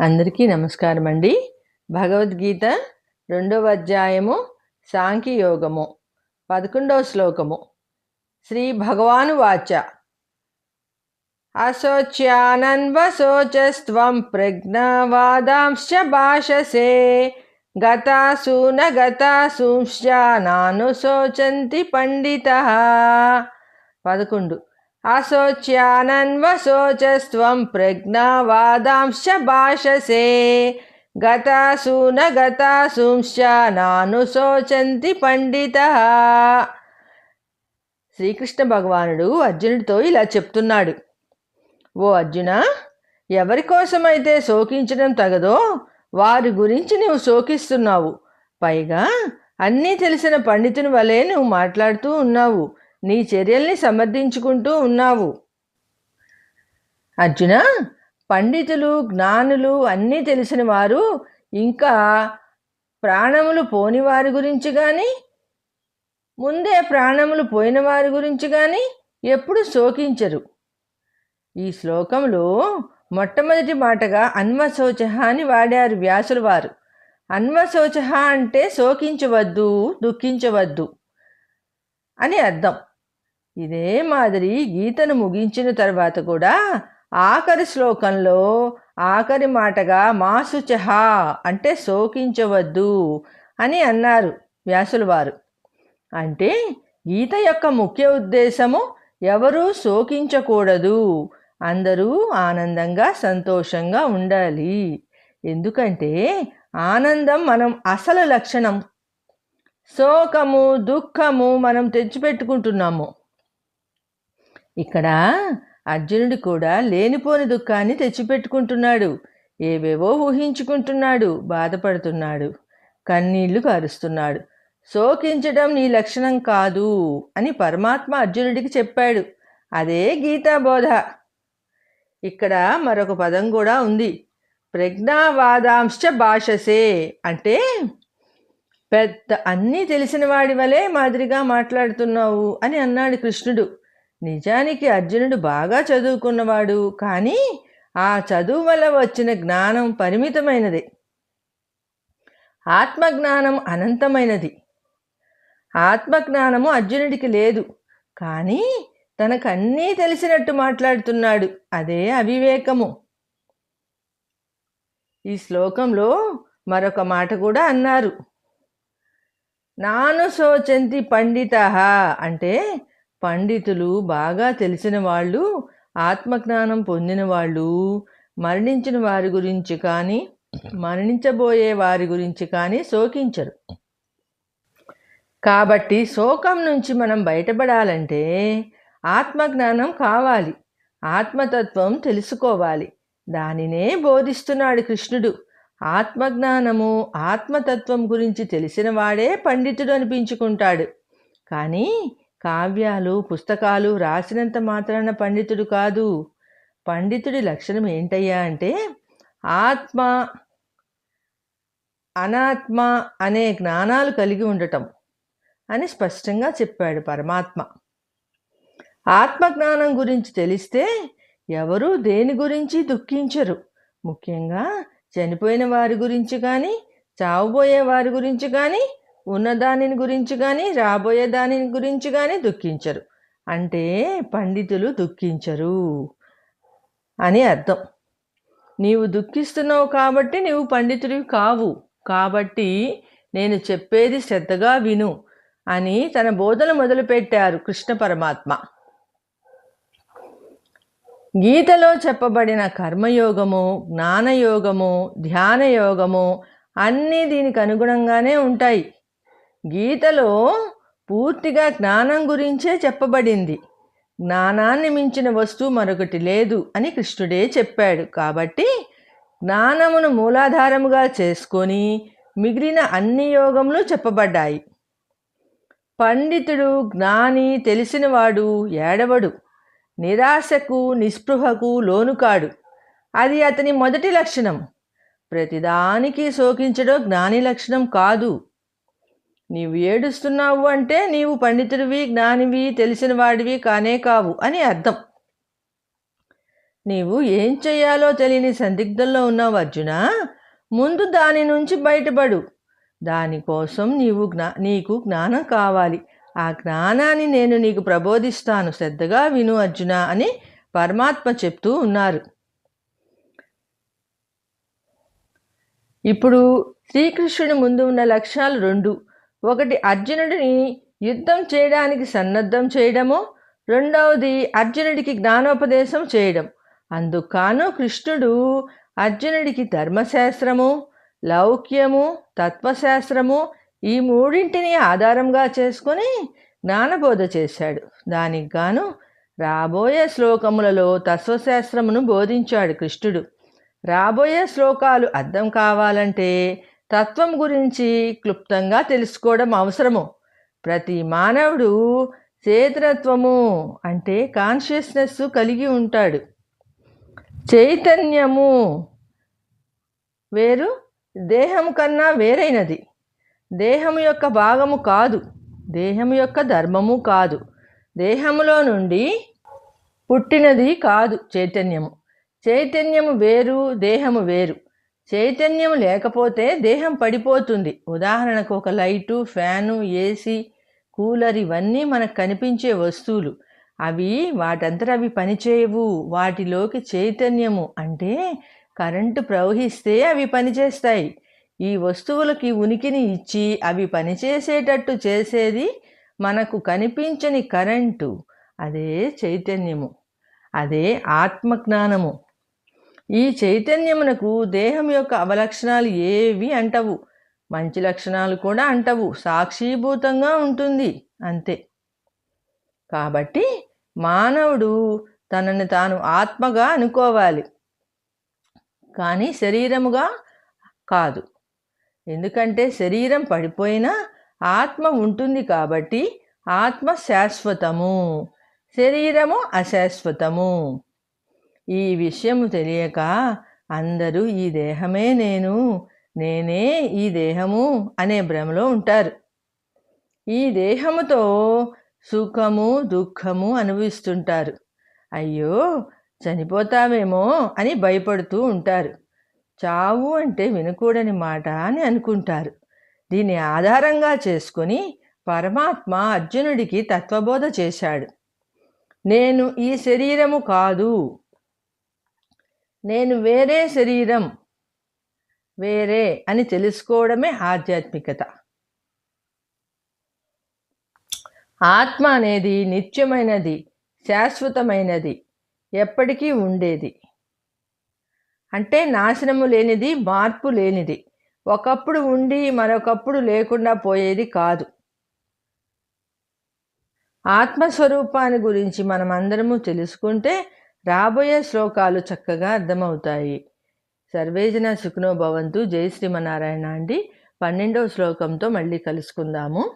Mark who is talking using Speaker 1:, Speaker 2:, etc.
Speaker 1: అందరికీ నమస్కారం అండి భగవద్గీత రెండవ అధ్యాయము సాంఖ్యయోగము పదకొండవ శ్లోకము. శ్రీ భగవాను వాచ. అశోచ్యానన్వశోచస్వం ప్రజ్ఞావాదాంశ భాషసే. గతాసు న నాను శోచంతి పండిత. పదకొండు. అశోచ్యానన్వశోచస్వం ప్రజ్ఞావాదాంశ భాషసే. గతాసూన గతాసూంశ నాను శోచంతి పండిత. శ్రీకృష్ణ భగవానుడు అర్జునుడితో ఇలా చెప్తున్నాడు. ఓ అర్జున ఎవరి కోసమైతే శోకించడం తగదో వారి గురించి నువ్వు శోకిస్తున్నావు. పైగా అన్నీ తెలిసిన పండితుని వలె నువ్వు మాట్లాడుతూ ఉన్నావు. నీ చర్యల్ని సమర్థించుకుంటూ ఉన్నావు. అర్జున పండితులు జ్ఞానులు అన్నీ తెలిసిన వారు ఇంకా ప్రాణములు పోని వారి గురించి కానీ ముందే ప్రాణములు పోయిన వారి గురించి కానీ ఎప్పుడు శోకించరు. ఈ శ్లోకంలో మొట్టమొదటి మాటగా అన్వశోచ అని వాడారు వ్యాసులు వారు. అన్వశోచ అంటే శోకించవద్దు దుఃఖించవద్దు అని అర్థం. ఇదే మాదిరి గీతను ముగించిన తర్వాత కూడా ఆఖరి శ్లోకంలో ఆఖరి మాటగా మాసుచహ అంటే శోకించవద్దు అని అన్నారు వ్యాసులు వారు. అంటే గీత యొక్క ముఖ్య ఉద్దేశము ఎవరూ శోకించకూడదు అందరూ ఆనందంగా సంతోషంగా ఉండాలి. ఎందుకంటే ఆనందం మనం అసలు లక్షణం. శోకము దుఃఖము మనం తెచ్చిపెట్టుకుంటున్నాము. ఇక్కడ అర్జునుడు కూడా లేనిపోని దుఃఖాన్ని తెచ్చిపెట్టుకుంటున్నాడు. ఏవేవో ఊహించుకుంటున్నాడు బాధపడుతున్నాడు కన్నీళ్ళు కారుస్తున్నాడు. శోకించడం నీ లక్షణం కాదు అని పరమాత్మ అర్జునుడికి చెప్పాడు. అదే గీతాబోధ. ఇక్కడ మరొక పదం కూడా ఉంది. ప్రజ్ఞావాదాంశ భాషసే అంటే పెద్ద అన్నీ తెలిసిన వాడి వలె మాదిరిగా మాట్లాడుతున్నావు అని అన్నాడు కృష్ణుడు. నిజానికి అర్జునుడు బాగా చదువుకున్నవాడు కానీ ఆ చదువు వల్ల వచ్చిన జ్ఞానం పరిమితమైనది. ఆత్మజ్ఞానం అనంతమైనది. ఆత్మజ్ఞానము అర్జునుడికి లేదు కానీ తనకు అన్నీ తెలిసినట్టు మాట్లాడుతున్నాడు. అదే అవివేకము. ఈ శ్లోకంలో మరొక మాట కూడా అన్నారు. నాను శోచంతి పండిత అంటే పండితులు బాగా తెలిసిన వాళ్ళు ఆత్మజ్ఞానం పొందిన వాళ్ళు మరణించిన వారి గురించి కానీ మరణించబోయే వారి గురించి కానీ శోకించరు. కాబట్టి శోకం నుంచి మనం బయటపడాలంటే ఆత్మజ్ఞానం కావాలి. ఆత్మతత్వం తెలుసుకోవాలి. దానినే బోధిస్తున్నాడు కృష్ణుడు. ఆత్మజ్ఞానము ఆత్మతత్వం గురించి తెలిసిన వాడే పండితుడు అనిపించుకుంటాడు. కానీ కావ్యాలు పుస్తకాలు రాసినంత మాత్రాన పండితుడు కాదు. పండితుడి లక్షణం ఏంటయ్యా అంటే ఆత్మ అనాత్మ అనే జ్ఞానాలు కలిగి ఉండటం అని స్పష్టంగా చెప్పాడు పరమాత్మ. ఆత్మజ్ఞానం గురించి తెలిస్తే ఎవరూ దేని గురించి దుఃఖించరు. ముఖ్యంగా చనిపోయిన వారి గురించి కానీ చావబోయే వారి గురించి కానీ ఉన్నదానిని గురించి కానీ రాబోయే దానిని గురించి కానీ దుఃఖించరు. అంటే పండితులు దుఃఖించరు అని అర్థం. నీవు దుఃఖిస్తున్నావు కాబట్టి నీవు పండితుడివి కావు. కాబట్టి నేను చెప్పేది శ్రద్ధగా విను అని తన బోధన మొదలుపెట్టారు కృష్ణ పరమాత్మ. గీతలో చెప్పబడిన కర్మయోగము జ్ఞానయోగము ధ్యానయోగము అన్నీ దీనికి అనుగుణంగానే ఉంటాయి. గీతలో పూర్తిగా జ్ఞానం గురించే చెప్పబడింది. జ్ఞానాన్ని మించిన వస్తువు మరొకటి లేదు అని కృష్ణుడే చెప్పాడు. కాబట్టి జ్ఞానమును మూలాధారముగా చేసుకొని మిగిలిన అన్ని యోగములు చెప్పబడ్డాయి. పండితుడు జ్ఞాని తెలిసినవాడు ఏడవడు. నిరాశకు నిస్పృహకు లోనుకాడు అది అతని మొదటి లక్షణం. ప్రతిదానికి శోకించడం జ్ఞాని లక్షణం కాదు. నీవు ఏడుస్తున్నావు అంటే నీవు పండితుడివి జ్ఞానివి తెలిసిన వాడివి కానే కావు అని అర్థం. నీవు ఏం చేయాలో తెలియని సందిగ్ధంలో ఉన్నావు అర్జున. ముందు దాని నుంచి బయటపడు. దానికోసం నీవు జ్ఞా నీకు జ్ఞానం కావాలి. ఆ జ్ఞానాన్ని నేను నీకు ప్రబోధిస్తాను. శ్రద్ధగా విను అర్జున అని పరమాత్మ చెప్తూ ఉన్నారు. ఇప్పుడు శ్రీకృష్ణుడి ముందు ఉన్న లక్ష్యాలు రెండు. ఒకటి అర్జునుడిని యుద్ధం చేయడానికి సన్నద్ధం చేయడము రెండవది అర్జునుడికి జ్ఞానోపదేశం చేయడం. అందుకాను కృష్ణుడు అర్జునుడికి ధర్మశాస్త్రము లౌక్యము తత్వశాస్త్రము ఈ మూడింటిని ఆధారంగా చేసుకొని జ్ఞానబోధ చేశాడు. దానికి గాను రాబోయే శ్లోకములలో తత్వశాస్త్రమును బోధించాడు కృష్ణుడు. రాబోయే శ్లోకాలు అర్థం కావాలంటే తత్వం గురించి క్లుప్తంగా తెలుసుకోవడం అవసరము. ప్రతి మానవుడు చేతనత్వము అంటే కాన్షియస్నెస్ కలిగి ఉంటాడు. చైతన్యము వేరు దేహం కన్నా వేరైనది. దేహము యొక్క భాగము కాదు దేహము యొక్క ధర్మము కాదు. దేహములో నుండి పుట్టినది కాదు చైతన్యము. చైతన్యము వేరు దేహము వేరు. చైతన్యం లేకపోతే దేహం పడిపోతుంది. ఉదాహరణకు ఒక లైటు ఫ్యాను ఏసీ కూలర్ ఇవన్నీ మనకు కనిపించే వస్తువులు. అవి వాటంతట అవి పనిచేయవు. వాటిలోకి చైతన్యము అంటే కరెంటు ప్రవహిస్తే అవి పనిచేస్తాయి. ఈ వస్తువులకి ఉనికిని ఇచ్చి అవి పనిచేసేటట్టు చేసేది మనకు కనిపించని కరెంటు. అదే చైతన్యము. అదే ఆత్మజ్ఞానము. ఈ చైతన్యమునకు దేహం యొక్క అవలక్షణాలు ఏవి అంటవు? మంచి లక్షణాలు కూడా అంటవు. సాక్షీభూతంగా ఉంటుంది. అంతే. కాబట్టి మానవుడు తనని తాను ఆత్మగా అనుకోవాలి. కానీ శరీరముగా కాదు. ఎందుకంటే శరీరం పడిపోయినా ఆత్మ ఉంటుంది కాబట్టి ఆత్మ శాశ్వతము. శరీరము అశాశ్వతము. ఈ విషయము తెలియక అందరూ ఈ దేహమే నేను నేనే ఈ దేహము అనే భ్రమలో ఉంటారు. ఈ దేహముతో సుఖము దుఃఖము అనుభవిస్తుంటారు. అయ్యో చనిపోతామేమో అని భయపడుతూ ఉంటారు. చావు అంటే వినకూడని మాట అని అనుకుంటారు. దీన్ని ఆధారంగా చేసుకొని పరమాత్మ అర్జునుడికి తత్వబోధ చేశాడు. నేను ఈ శరీరము కాదు నేను వేరే శరీరం వేరే అని తెలుసుకోవడమే ఆధ్యాత్మికత. ఆత్మ అనేది నిత్యమైనది శాశ్వతమైనది ఎప్పటికీ ఉండేది. అంటే నాశనము లేనిది మార్పు లేనిది. ఒకప్పుడు ఉండి మరొకప్పుడు లేకుండా పోయేది కాదు. ఆత్మస్వరూపాన్ని గురించి మనం అందరము తెలుసుకుంటే రాబోయే శ్లోకాలు చక్కగా అర్థమవుతాయి. సర్వేజన సుఖనో భవంతు. జై శ్రీమనారాయణ అండి. పన్నెండవ శ్లోకంతో మళ్ళీ కలుసుకుందాము.